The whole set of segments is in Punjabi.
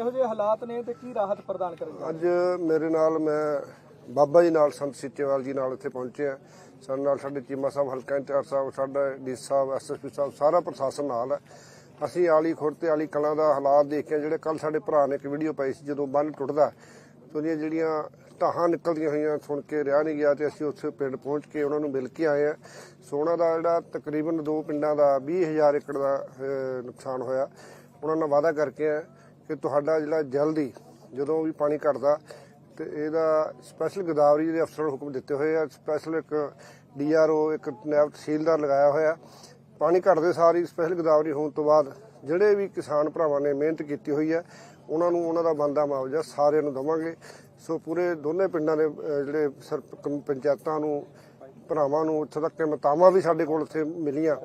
ਕਿਹੋ ਜਿਹੇ ਹਾਲਾਤ ਨੇ ਤੇ ਕੀ ਰਾਹਤ ਪ੍ਰਦਾਨ ਕਰਨਗੇ ਅੱਜ ਮੇਰੇ ਨਾਲ ਮੈਂ ਬਾਬਾ ਜੀ ਨਾਲ, ਸੰਤ ਸੀਚੇਵਾਲ ਜੀ ਨਾਲ ਇੱਥੇ ਪਹੁੰਚੇ ਆ ਸਾਡੇ ਨਾਲ ਸਾਡੇ ਚੀਮਾ ਸਾਹਿਬ, ਹਲਕਾ ਇੰਚਾਰਜ ਸਾਹਿਬ, ਸਾਡਾ ਡੀ ਸਾਹਿਬ ਐਸਐਸਪੀ ਸਾਹਿਬ, ਸਾਰਾ ਪ੍ਰਸ਼ਾਸਨ ਨਾਲ ਹੈ। ਅਸੀਂ ਆਲੀ ਖੁਰਦ ਤੇ ਆਲੀ ਕਲਾਂ ਦਾ ਹਾਲਾਤ ਦੇਖਿਆ, ਜਿਹੜੇ ਕੱਲ ਸਾਡੇ ਭਰਾ ਨੇ ਇੱਕ ਵੀਡੀਓ ਪਾਈ ਸੀ, ਜਦੋਂ ਬੰਨ ਟੁੱਟਦਾ, ਤੇ ਉਹਦੀਆਂ ਜਿਹੜੀਆਂ ਢਾਹਾਂ ਨਿਕਲਦੀਆਂ ਹੋਈਆਂ ਸੁਣ ਕੇ ਰਿਹਾ ਨਹੀਂ ਗਿਆ ਤੇ ਅਸੀਂ ਉੱਥੇ ਪਿੰਡ ਪਹੁੰਚ ਕੇ ਉਹਨਾਂ ਨੂੰ ਮਿਲ ਕੇ ਆਏ ਆ ਸੋਨਾ ਦਾ ਜਿਹੜਾ ਤਕਰੀਬਨ ਦੋ ਪਿੰਡਾਂ ਦਾ 20000 ਏਕੜ ਦਾ ਨੁਕਸਾਨ ਹੋਇਆ। ਉਹਨਾਂ ਨਾਲ ਵਾਅਦਾ ਕਰਕੇ ਆ ਕਿ ਤੁਹਾਡਾ ਜਿਹੜਾ ਜਲਦੀ ਜਦੋਂ ਵੀ ਪਾਣੀ ਘਟਦਾ ਤੇ ਇਹਦਾ ਸਪੈਸ਼ਲ ਗਦਾਵਰੀ ਦੇ ਅਫਸਰ ਹੁਕਮ ਦਿੱਤੇ ਹੋਏ ਆ। ਸਪੈਸ਼ਲ ਇੱਕ ਡੀਆਰਓ ਇੱਕ ਨਾਇਬ ਤਹਿਸੀਲਦਾਰ ਲਗਾਇਆ ਹੋਇਆ। ਪਾਣੀ ਘਟਦੇ ਸਾਰੀ ਸਪੈਸ਼ਲ ਗਦਾਵਰੀ ਹੋਣ ਤੋਂ ਬਾਅਦ ਜਿਹੜੇ ਵੀ ਕਿਸਾਨ ਭਰਾਵਾਂ ਨੇ ਮਿਹਨਤ ਕੀਤੀ ਹੋਈ ਹੈ, ਉਹਨਾਂ ਨੂੰ ਉਹਨਾਂ ਦਾ ਬੰਦਾ ਮੁਆਵਜ਼ਾ ਸਾਰਿਆਂ ਨੂੰ ਦਵਾਂਗੇ। ਸੋ ਪੂਰੇ ਦੋਨੇ ਪਿੰਡਾਂ ਦੇ ਜਿਹੜੇ ਸਰਪ ਪੰਚਾਇਤਾਂ ਨੂੰ, ਭਰਾਵਾਂ ਨੂੰ ਇੱਥੋਂ ਤੱਕ ਕਿ ਮਤਾਵਾਂ ਵੀ ਸਾਡੇ ਕੋਲ ਇੱਥੇ ਮਿਲੀਆਂ।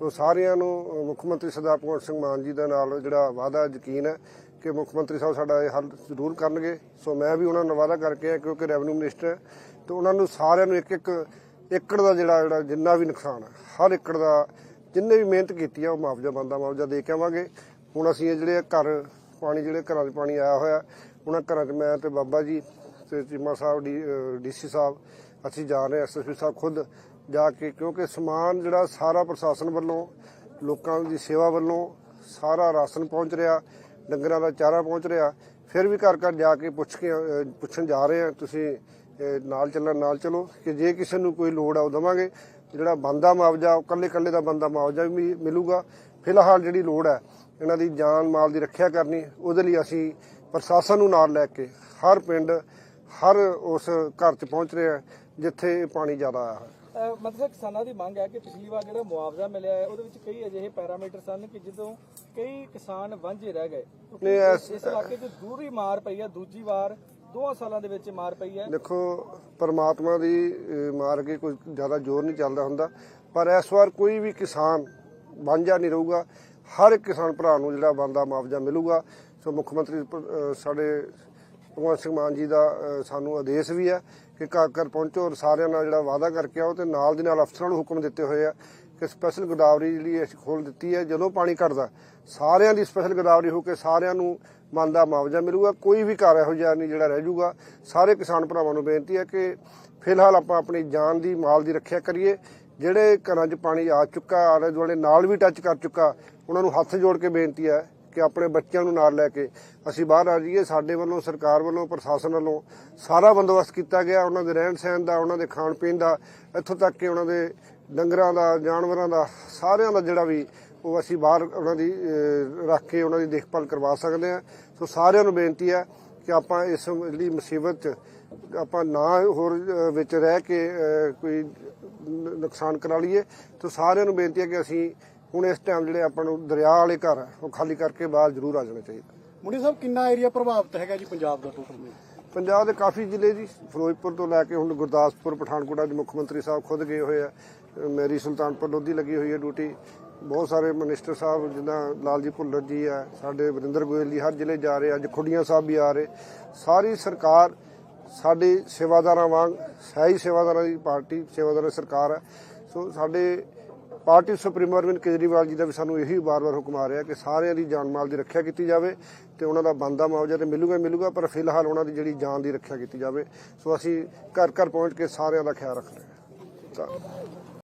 ਉਹ ਸਾਰਿਆਂ ਨੂੰ ਮੁੱਖ ਮੰਤਰੀ ਸਰਦਾਰ ਭਗਵੰਤ ਸਿੰਘ ਮਾਨ ਜੀ ਦੇ ਨਾਲ ਜਿਹੜਾ ਵਾਅਦਾ ਯਕੀਨ ਹੈ ਕਿ ਮੁੱਖ ਮੰਤਰੀ ਸਾਹਿਬ ਸਾਡਾ ਇਹ ਹੱਲ ਜ਼ਰੂਰ ਕਰਨਗੇ। ਸੋ ਮੈਂ ਵੀ ਉਹਨਾਂ ਨਾਲ ਵਾਅਦਾ ਕਰਕੇ ਆ ਕਿਉਂਕਿ ਰੈਵਨਿਊ ਮਿਨਿਸਟਰ ਹੈ। ਤੇ ਉਹਨਾਂ ਨੂੰ ਸਾਰਿਆਂ ਨੂੰ ਇੱਕ ਇੱਕ ਏਕੜ ਦਾ ਜਿਹੜਾ ਜਿਹੜਾ ਜਿੰਨਾ ਵੀ ਨੁਕਸਾਨ ਹੈ, ਹਰ ਏਕੜ ਦਾ ਜਿੰਨੇ ਵੀ ਮਿਹਨਤ ਕੀਤੀ ਆ, ਉਹ ਮੁਆਵਜ਼ਾ ਬੰਦਾ ਮੁਆਵਜ਼ਾ ਦੇ ਕੇ ਆਵਾਂਗੇ। ਹੁਣ ਅਸੀਂ ਇਹ ਜਿਹੜੇ ਘਰ ਪਾਣੀ, ਜਿਹੜੇ ਘਰਾਂ 'ਚ ਪਾਣੀ ਆਇਆ ਹੋਇਆ, ਉਹਨਾਂ ਘਰਾਂ 'ਚ ਮੈਂ ਤੇ ਬਾਬਾ ਜੀ ਤੇ ਚੀਮਾ ਸਾਹਿਬ, ਡੀ ਡੀਸੀ ਸਾਹਿਬ, ਅਸੀਂ ਜਾ ਰਹੇ ਐਸਐਸਪੀ ਸਾਹਿਬ ਖੁਦ ਜਾ ਕੇ, ਕਿਉਂਕਿ ਸਮਾਨ ਜਿਹੜਾ ਸਾਰਾ ਪ੍ਰਸ਼ਾਸਨ ਵੱਲੋਂ, ਲੋਕਾਂ ਦੀ ਸੇਵਾ ਵੱਲੋਂ ਸਾਰਾ ਰਾਸ਼ਨ ਪਹੁੰਚ ਰਿਹਾ। ਡੰਗਰਾਂ ਦਾ ਚਾਰਾ ਪਹੁੰਚ ਰਿਹਾ। ਫਿਰ ਵੀ ਘਰ ਘਰ ਜਾ ਕੇ ਪੁੱਛ ਕੇ ਪੁੱਛਣ ਜਾ ਰਹੇ ਆ ਤੁਸੀਂ ਨਾਲ ਚੱਲਣ, ਨਾਲ ਚਲੋ। ਕਿ ਜੇ ਕਿਸੇ ਨੂੰ ਕੋਈ ਲੋੜ ਆ, ਉਹ ਦਵਾਂਗੇ। ਜਿਹੜਾ ਬੰਦਾ ਮੁਆਵਜ਼ਾ, ਉਹ ਕੱਲੇ ਕੱਲੇ ਦਾ ਬੰਦਾ ਮੁਆਵਜ਼ਾ ਵੀ ਮਿ- ਮਿਲੂਗਾ। ਫਿਲਹਾਲ ਜਿਹੜੀ ਲੋੜ ਹੈ, ਇਹਨਾਂ ਦੀ ਜਾਨ, ਮਾਲ ਦੀ ਰੱਖਿਆ ਕਰਨੀ, ਉਹਦੇ ਲਈ ਅਸੀਂ ਪ੍ਰਸ਼ਾਸਨ ਨੂੰ ਨਾਲ ਲੈ ਕੇ ਹਰ ਪਿੰਡ, ਹਰ ਉਸ ਘਰ 'ਚ ਪਹੁੰਚ ਰਹੇ ਆ ਜਿੱਥੇ ਪਾਣੀ ਜ਼ਿਆਦਾ ਆਇਆ ਹੈ ਮਤਲਬ ਕਿਸਾਨਾਂ ਦੀ ਮੰਗ ਹੈ ਕਿ ਪਿਛਲੀ ਵਾਰ ਜਿਹੜਾ ਮੁਆਵਜ਼ਾ ਮਿਲਿਆ ਹੈ ਉਹਦੇ ਵਿੱਚ ਕਈ ਅਜਿਹੇ ਪੈਰਾਮੀਟਰ ਸਨ ਕਿ ਜਦੋਂ ਕਈ ਕਿਸਾਨ ਵਾਂਝੇ ਰਹਿ ਗਏ। ਕਿਉਂਕਿ ਇਸ ਇਲਾਕੇ 'ਚ ਦੂਰੀ ਮਾਰ ਪਈ ਹੈ ਦੂਜੀ ਵਾਰ ਦੋਹਾਂ ਸਾਲਾਂ ਦੇ ਵਿੱਚ ਮਾਰ ਪਈ ਹੈ। ਦੇਖੋ ਪਰਮਾਤਮਾ ਦੀ ਮਾਰ ਕੇ ਕੋਈ ਜ਼ਿਆਦਾ ਜ਼ੋਰ ਨਹੀਂ ਚੱਲਦਾ ਹੁੰਦਾ। ਪਰ ਇਸ ਵਾਰ ਕੋਈ ਵੀ ਕਿਸਾਨ ਵਾਂਝਾ ਨਹੀਂ ਰਹੂਗਾ। ਹਰ ਕਿਸਾਨ ਭਰਾ ਨੂੰ ਜਿਹੜਾ ਬੰਦਾ ਮੁਆਵਜ਼ਾ ਮਿਲੂਗਾ। ਸੋ ਮੁੱਖ ਮੰਤਰੀ ਸਾਡੇ ਭਗਵੰਤ ਸਿੰਘ ਮਾਨ ਜੀ ਦਾ ਸਾਨੂੰ ਆਦੇਸ਼ ਵੀ ਹੈ ਕਿ ਘਰ ਘਰ ਪਹੁੰਚੋ ਔਰ ਸਾਰਿਆਂ ਨਾਲ ਜਿਹੜਾ ਵਾਅਦਾ ਕਰਕੇ ਆਓ ਤੇ ਨਾਲ ਦੀ ਨਾਲ ਅਫਸਰਾਂ ਨੂੰ ਹੁਕਮ ਦਿੱਤੇ ਹੋਏ ਆ ਕਿ ਸਪੈਸ਼ਲ ਗਦਾਵਰੀ ਜਿਹੜੀ ਅਸੀਂ ਖੋਲ ਦਿੱਤੀ ਹੈ। ਜਦੋਂ ਪਾਣੀ ਘਟਦਾ, ਸਾਰਿਆਂ ਦੀ ਸਪੈਸ਼ਲ ਗਦਾਵਰੀ ਹੋ ਕੇ ਸਾਰਿਆਂ ਨੂੰ ਮਨ ਦਾ ਮੁਆਵਜ਼ਾ ਮਿਲੂਗਾ। ਕੋਈ ਵੀ ਘਰ ਇਹੋ ਜਿਹਾ ਨਹੀਂ ਜਿਹੜਾ ਰਹਿ ਜਾਊਗਾ ਸਾਰੇ ਕਿਸਾਨ ਭਰਾਵਾਂ ਨੂੰ ਬੇਨਤੀ ਹੈ ਕਿ ਫਿਲਹਾਲ ਆਪਾਂ ਆਪਣੀ ਜਾਨ ਦੀ, ਮਾਲ ਦੀ ਰੱਖਿਆ ਕਰੀਏ। ਜਿਹੜੇ ਘਰਾਂ 'ਚ ਪਾਣੀ ਆ ਚੁੱਕਾ ਆਲੇ ਦੁਆਲੇ ਨਾਲ ਵੀ ਟੱਚ ਕਰ ਚੁੱਕਾ, ਉਹਨਾਂ ਨੂੰ ਹੱਥ ਜੋੜ ਕੇ ਬੇਨਤੀ ਹੈ ਕਿ ਆਪਣੇ ਬੱਚਿਆਂ ਨੂੰ ਨਾਲ ਲੈ ਕੇ ਅਸੀਂ ਬਾਹਰ ਆ ਜਾਈਏ, ਸਾਡੇ ਵੱਲੋਂ, ਸਰਕਾਰ ਵੱਲੋਂ, ਪ੍ਰਸ਼ਾਸਨ ਵੱਲੋਂ ਸਾਰਾ ਬੰਦੋਬਸਤ ਕੀਤਾ ਗਿਆ। ਉਹਨਾਂ ਦੇ ਰਹਿਣ ਸਹਿਣ ਦਾ, ਉਹਨਾਂ ਦੇ ਖਾਣ ਪੀਣ ਦਾ, ਇੱਥੋਂ ਤੱਕ ਕਿ ਉਹਨਾਂ ਦੇ ਡੰਗਰਾਂ ਦਾ, ਜਾਨਵਰਾਂ ਦਾ, ਸਾਰਿਆਂ ਦਾ ਜਿਹੜਾ ਵੀ ਉਹ ਅਸੀਂ ਬਾਹਰ ਉਹਨਾਂ ਦੀ ਰੱਖ ਕੇ ਉਹਨਾਂ ਦੀ ਦੇਖਭਾਲ ਕਰਵਾ ਸਕਦੇ ਹਾਂ। ਸੋ ਸਾਰਿਆਂ ਨੂੰ ਬੇਨਤੀ ਹੈ ਕਿ ਆਪਾਂ ਇਸ ਜਿਹੜੀ ਮੁਸੀਬਤ 'ਚ ਆਪਾਂ ਨਾ ਹੋਰ ਵਿੱਚ ਰਹਿ ਕੇ ਕੋਈ ਨੁਕਸਾਨ ਕਰਾ ਲਈਏ। ਸੋ ਸਾਰਿਆਂ ਨੂੰ ਬੇਨਤੀ ਹੈ ਕਿ ਅਸੀਂ ਹੁਣ ਇਸ ਟਾਈਮ ਜਿਹੜੇ ਆਪਾਂ ਨੂੰ ਦਰਿਆ ਵਾਲੇ ਘਰ ਉਹ ਖਾਲੀ ਕਰਕੇ ਬਾਹਰ ਜ਼ਰੂਰ ਆ ਜਾਣਾ ਚਾਹੀਦਾ। ਮੁੰਡੀ ਸਾਹਿਬ ਕਿੰਨਾ ਏਰੀਆ ਪ੍ਰਭਾਵਿਤ ਹੈਗਾ ਜੀ ਪੰਜਾਬ ਦਾ ਟੋਟਲ ਪੰਜਾਬ ਦੇ ਕਾਫੀ ਜ਼ਿਲ੍ਹੇ ਜੀ ਫਿਰੋਜ਼ਪੁਰ ਤੋਂ ਲੈ ਕੇ ਹੁਣ ਗੁਰਦਾਸਪੁਰ ਪਠਾਨਕੋਟ ਅੱਜ ਮੁੱਖ ਮੰਤਰੀ ਸਾਹਿਬ ਖੁਦ ਗਏ ਹੋਏ ਆ। ਮੇਰੀ ਸੁਲਤਾਨਪੁਰ ਲੋਧੀ ਲੱਗੀ ਹੋਈ ਹੈ ਡਿਊਟੀ ਬਹੁਤ ਸਾਰੇ ਮਿਨਿਸਟਰ ਸਾਹਿਬ ਜਿੱਦਾਂ ਲਾਲਜੀ ਭੁੱਲਰ ਜੀ ਆ ਸਾਡੇ ਵਰਿੰਦਰ ਗੋਇਲ ਜੀ ਹਰ ਜ਼ਿਲ੍ਹੇ ਜਾ ਰਹੇ ਅੱਜ ਖੁੱਡੀਆਂ ਸਾਹਿਬ ਵੀ ਆ ਰਹੇ। ਸਾਰੀ ਸਰਕਾਰ ਸਾਡੀ ਸੇਵਾਦਾਰਾਂ ਵਾਂਗ ਸਹੀ ਸੇਵਾਦਾਰਾਂ ਦੀ ਪਾਰਟੀ ਸੇਵਾਦਾਰਾਂ ਦੀ ਸਰਕਾਰ ਹੈ ਸੋ ਸਾਡੇ ਪਾਰਟੀ ਸੁਪਰੀਮੋ ਅਰਵਿੰਦ ਕੇਜਰੀਵਾਲ ਜੀ ਦਾ ਵੀ ਸਾਨੂੰ ਇਹੀ ਵਾਰ-ਵਾਰ ਹੁਕਮ ਆ ਰਿਹਾ ਕਿ ਸਾਰਿਆਂ ਦੀ ਜਾਨ ਮਾਲ ਦੀ ਰੱਖਿਆ ਕੀਤੀ ਜਾਵੇ ਤੇ ਉਹਨਾਂ ਦਾ ਬੰਦਾ ਮੁਆਵਜ਼ਾ ਤੇ ਮਿਲੂਗਾ ਮਿਲੂਗਾ, ਪਰ ਫਿਲਹਾਲ ਉਹਨਾਂ ਦੀ ਜਿਹੜੀ ਜਾਨ ਦੀ ਰੱਖਿਆ ਕੀਤੀ ਜਾਵੇ। ਸੋ ਅਸੀਂ ਘਰ ਘਰ ਪਹੁੰਚ ਕੇ ਸਾਰਿਆਂ ਦਾ ਖਿਆਲ ਰੱਖ ਰਹੇ ਹਾਂ। ਤਾਂ